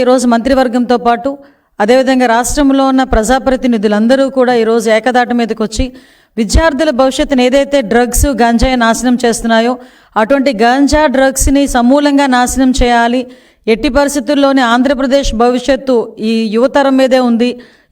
ఈరోజు మంత్రివర్గంతో పాటు అదేవిధంగా రాష్ట్రంలో ఉన్న ప్రజాప్రతినిధులందరూ కూడా ఈరోజు ఏకదాటి మీదకి వచ్చి విద్యార్థుల భవిష్యత్తును ఏదైతే డ్రగ్స్ గంజాయి నాశనం చేస్తున్నాయో అటువంటి గంజా డ్రగ్స్ని సమూలంగా నాశనం చేయాలి. ఎట్టి పరిస్థితుల్లోనే ఆంధ్రప్రదేశ్ భవిష్యత్తు ఈ యువతరం మీదే ఉంది.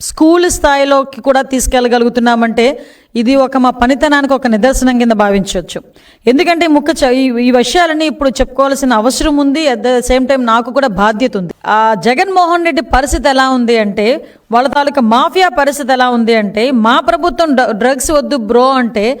స్కూల్ స్థాయిలోకి కూడా తీసుకెళ్ళగలుగుతున్నామంటే ఇది ఒక మా పనితనానికి ఒక నిదర్శనం కింద భావించవచ్చు. ఎందుకంటే ముఖ్య ఈ- విషయాలని ఇప్పుడు చెప్పుకోవాల్సిన అవసరం ఉంది అట్ ద సేమ్ టైం నాకు కూడా బాధ్యత ఉంది. ఆ జగన్మోహన్ రెడ్డి పరిస్థితి ఎలా ఉంది అంటే వాళ్ళ తాలూకా మాఫియా పరిస్థితి ఎలా ఉంది అంటే మా ప్రభుత్వం డ్రగ్స్ వద్దు బ్రో అంటే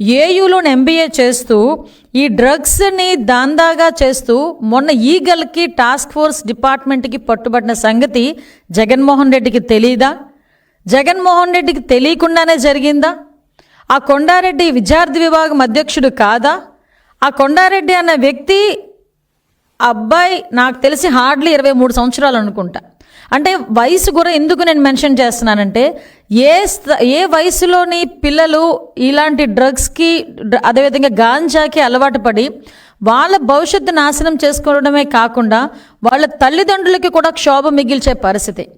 ఏయులోని ఎంబీఏ చేస్తూ ఈ డ్రగ్స్ని దాందాగా చేస్తూ మొన్న ఈగల్కి టాస్క్ ఫోర్స్ డిపార్ట్మెంట్కి పట్టుబడిన సంగతి జగన్మోహన్ రెడ్డికి తెలియదా జగన్మోహన్ రెడ్డికి తెలియకుండానే జరిగిందా? ఆ కొండారెడ్డి విద్యార్థి విభాగం అధ్యక్షుడు కాదా? ఆ కొండారెడ్డి అన్న వ్యక్తి అబ్బాయి నాకు తెలిసి హార్డ్లీ ఇరవై మూడు సంవత్సరాలు అనుకుంటా. అంటే వయసు కూడా ఎందుకు నేను మెన్షన్ చేస్తున్నానంటే ఏ స్థ- ఏ వయసులోని పిల్లలు ఇలాంటి డ్రగ్స్కి అదేవిధంగా గాంజాకి అలవాటు పడి వాళ్ళ భవిష్యత్తు నాశనం చేసుకోవడమే కాకుండా వాళ్ళ తల్లిదండ్రులకి కూడా క్షోభ మిగిల్చే పరిస్థితి.